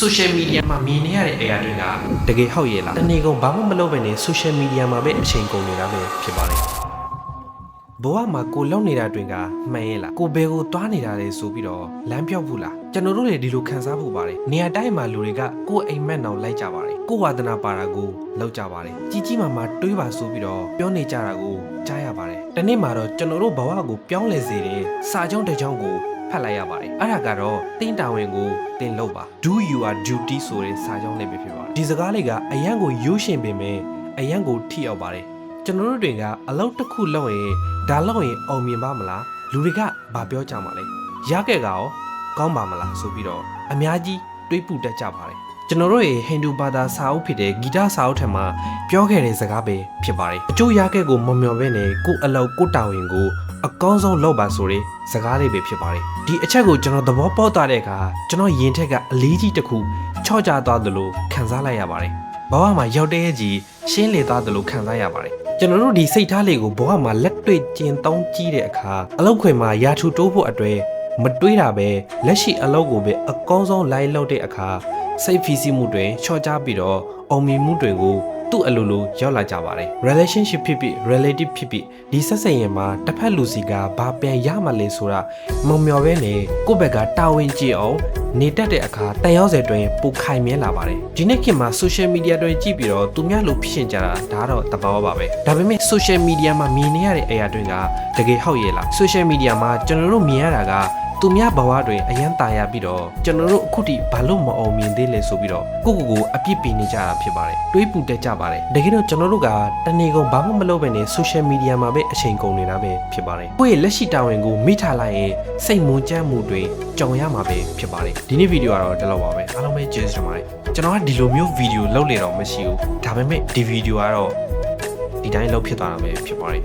social media မှာမြင်နေရတဲ့အရာတွေကတကယ်ဟုတ်ရဲ့လားတနေ့ကုန်ဘာမှမလုပ်ဘဲနဲ့ social media မှာပဲအချိန်ကုန်နေတာပဲဖြစ်ပါတယ်ဘဝမှာကိုလောက်နေတာတွင်ကမှန်ရဲ့လားကိုဘယ်ကိုသွားနေတာလဲဆိုပြီးတော့လမ်းပြောက်ဘူးလားကျွန်တော်တို့လည်းဒီလိုခံစားဖို့ပါတယ်နေရာတိုင်းမှာလူတွေကကိုယ်အိမ်မက်နောင်လိုက်ကြပါတယ်ကိုယ်ဝါသနာပါတာကိုလောက်ကြပါတယ်ကြီးကြီးမားမားတွေးပါဆိုပြီးတော့ပြောနေကြတာကိုကြားရပါတယ်တနေ့မှာတော့ကျွန်တော်တို့ဘဝကိုပြောင်းလဲစေတဲ့စာကြောင်းတစ်ကြောင်းကို ဖတ်လိုက်ရပါတယ်အဲ့ဒါကတော့တင်းတာဝန်ကိုတင်လုပ်ပါ do your duty ဆိုတဲ့စာကြောင်းလေးပဲဖြစ်ပါတယ်ဒီစကားလေးကအရန်ကိုရိုးရှင်ပင်မဲ့အရန်ကိုထိရောက်ပါတယ်ကျွန်တော်တို့တွေကအလောက်တစ်ခုလုပ်ရင်ဒါလုပ်ရင်အောင်မြင်ပါမလားလူတွေကဘာပြောကြမှာလဲရခဲ့ကရောကောင်းပါမလားဆိုပြီးတော့အများကြီးတွေးပူတတ်ကြပါတယ်ကျွန်တော်တို့ရဲ့ဟိန္ဒူဘာသာစာအုပ်ဖြစ်တဲ့ဂီတစာအုပ်ထက်မှာပြောခဲ့တဲ့စကားပဲဖြစ်ပါတယ်အကျိုးရခဲ့ကိုမမျော်ဘဲနဲ့ကိုယ့်အလောက်ကိုယ့်တာဝန်ကို အကောင်းဆုံးလုပ်ပါဆိုတဲ့စကားလေးပဲဖြစ်ပါတယ်ဒီအချက်ကိုကျွန်တော်သဘောပေါက်သွားတဲ့အခါကျွန်တော်ရင်ထက်ကအလေးကြီးတစ်ခုချော့ကျသွားသလိုခံစားလိုက်ရပါတယ်ဘဝမှာရောက်တဲ့ကြီးရှင်းလေသွားသလိုခံစားရပါတယ်ကျွန်တော်တို့ဒီစိတ်ထားလေးကိုဘဝမှာလက်တွေ့ကျင့်သုံးကြည့်တဲ့အခါအလောက်ခွင်မှာရာထူတိုးဖို့အတွက်မတွေးတာပဲလက်ရှိအလောက်ကိုပဲအကောင်းဆုံးလိုက်လောက်တဲ့အခါစိတ်ဖိစီးမှုတွေချော့ချပြီးတော့အောင်မြင်မှုတွေကို သူ့အလိုလိုရောက်လာကြပါတယ် relationship ဖြစ်ဖြစ် relative ဖြစ်ဖြစ်ဒီဆက်ဆံရင်မှာတစ်ဖက်လူစီကဘာပြန်ရမှလဲဆိုတာမမျော်ပဲနဲ့ကိုယ့်ဘက်ကတာဝန်ကြည့်အောင်နေတတ်တဲ့အခါတန်ရောက်စေတွင်ပိုခိုင်မြဲလာပါတယ်ဒီနေ့ခေတ်မှာ social media တွေကြည့်ပြီးတော့သူများလိုဖြစ်ရှင်ကြတာဒါတော့တဘာဝပါပဲဒါပေမဲ့ social media မှာမြင်နေရတဲ့အရာတွေကတကယ်ဟုတ်ရဲ့လား social media မှာကျွန်တော်တို့မြင်ရတာက သူများဘဝတွင်အရန်ตายရပြီးတော့ကျွန်တော်တို့အခုထိဘာလို့မအောင်မြင်သေးလဲဆိုပြီးတော့ကိုကိုကိုအပြစ်ပေးနေကြတာဖြစ်ပါတယ်တွေးပူတက်ကြပါတယ်တကယ်တော့ကျွန်တော်တို့ကတနေ့ကုန်ဘာမှမလုပ်ဘဲနဲ့ social media မှာပဲအချိန်ကုန်နေတာပဲဖြစ်ပါတယ်ကိုယ့်ရဲ့လက်ရှိတာဝန်ကိုမိထားလိုက်ရင်စိတ်မွန်ကြမ်းမှုတွေကြုံရမှာပဲဖြစ်ပါတယ်ဒီနေ့ဗီဒီယိုကတော့ဒီလောက်ပါပဲအားလုံးပဲကျေးဇူးတင်ပါတယ်ကျွန်တော်ကဒီလိုမျိုးဗီဒီယိုလုပ်လေတော့မရှိဘူးဒါပေမဲ့ဒီဗီဒီယိုကတော့ဒီတိုင်းလုပ်ဖြစ်သွားတာပဲဖြစ်ပါတယ်